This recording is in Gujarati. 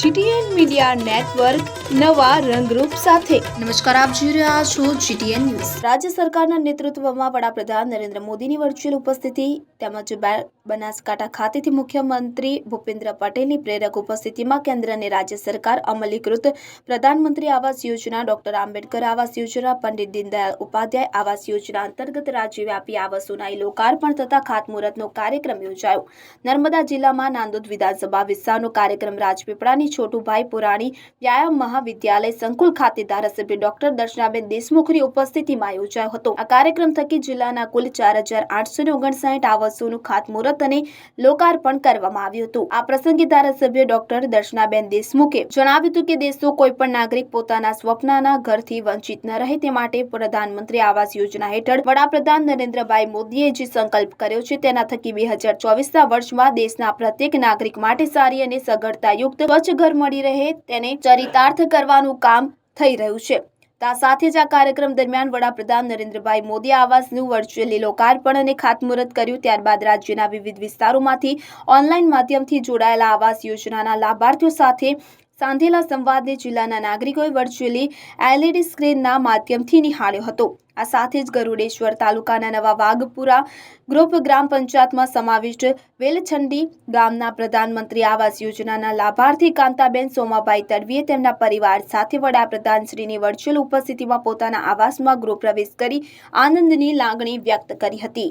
જીટીએન મીડિયા નેટવર્ક નવા રંગરૂપ સાથે. નમસ્કાર આપ જોઈ રહ્યા છો જીટીએન ન્યૂઝ. રાજ્ય સરકારના નેતૃત્વમાં વડાપ્રધાન નરેન્દ્ર મોદીની વર્ચ્યુઅલ ઉપસ્થિતિ તેમજ બનાસકાંઠા ખાતેથી મુખ્યમંત્રી ભૂપેન્દ્ર પટેલની પ્રેરક ઉપસ્થિતિમાં કેન્દ્ર અને રાજ્ય સરકાર અમલીકૃત પ્રધાનમંત્રી આવાસ યોજના ડોક્ટર આંબેડકર આવાસ યોજના પંડિત દીનદયાળ ઉપાધ્યાય આવાસ યોજના અંતર્ગત રાજ્યવ્યાપી આવાસોના લોકાર્પણ તથા ખાતમુહૂર્તનો કાર્યક્રમ યોજાયો. નર્મદા જિલ્લામાં નાંદોદ વિધાનસભા વિસ્તારનો કાર્યક્રમ રાજપીપળાની છોટુભાઈ પુરાણી વ્યાયામ મહાવિદ્યાલય સંકુલ ખાતે ધારાસભ્ય ડોક્ટર દર્શનાબેન દેશમુખની ઉપસ્થિતિમાં યોજાયો હતો. આ કાર્યક્રમ થકી જિલ્લાના કુલ ચાર હજાર આઠસો ને ઓગણસાઠ આવાસોનું ખાતમુહૂર્ત અને લોકાર્પણ કરવામાં આવ્યું હતું. આ પ્રસંગે ધારાસભ્ય ડોક્ટર દર્શનાબેન દેશમુખે જણાવ્યું હતું કે દેશનો કોઈ પણ નાગરિક પોતાના સ્વપ્નના ઘરથી વંચિત ન રહે તે માટે પ્રધાનમંત્રી આવાસ યોજના હેઠળ વડાપ્રધાન નરેન્દ્રભાઈ મોદીએ જે સંકલ્પ કર્યો છે તેના થકી બે હજાર ચોવીસના વર્ષમાં દેશના પ્રત્યેક નાગરિક માટે સારી અને સગવડતાયુક્ત સ્વચ્છ ઘર મળી રહે તેને ચરિતાર્થ કરવાનું કામ થઈ રહ્યું છે. તા સાથે જ આ કાર્યક્રમ દરમિયાન વડાપ્રધાન નરેન્દ્રભાઈ મોદી આવાસનું વર્ચ્યુઅલી લોકાર્પણ અને ખાતમુહૂર્ત કર્યું. ત્યારબાદ રાજ્યના વિવિધ વિસ્તારોમાંથી ઓનલાઈન માધ્યમથી જોડાયેલા આવાસ યોજનાના લાભાર્થીઓ સાથે સાંધેલા સંવાદને જિલ્લાના નાગરિકોએ વર્ચ્યુઅલી એલઈડી સ્ક્રીનના માધ્યમથી નિહાળ્યો હતો. આ સાથે જ ગરુડેશ્વર તાલુકાના નવા વાઘપુરા ગ્રુપ ગ્રામ પંચાયતમાં સમાવિષ્ટ વેલછંડી ગામના પ્રધાનમંત્રી આવાસ યોજનાના લાભાર્થી કાંતાબેન સોમાભાઈ તડવીએ તેમના પરિવાર સાથે વડાપ્રધાન શ્રીની વર્ચ્યુઅલ ઉપસ્થિતિમાં પોતાના આવાસમાં ગૃહપ્રવેશ કરી આનંદની લાગણી વ્યક્ત કરી હતી.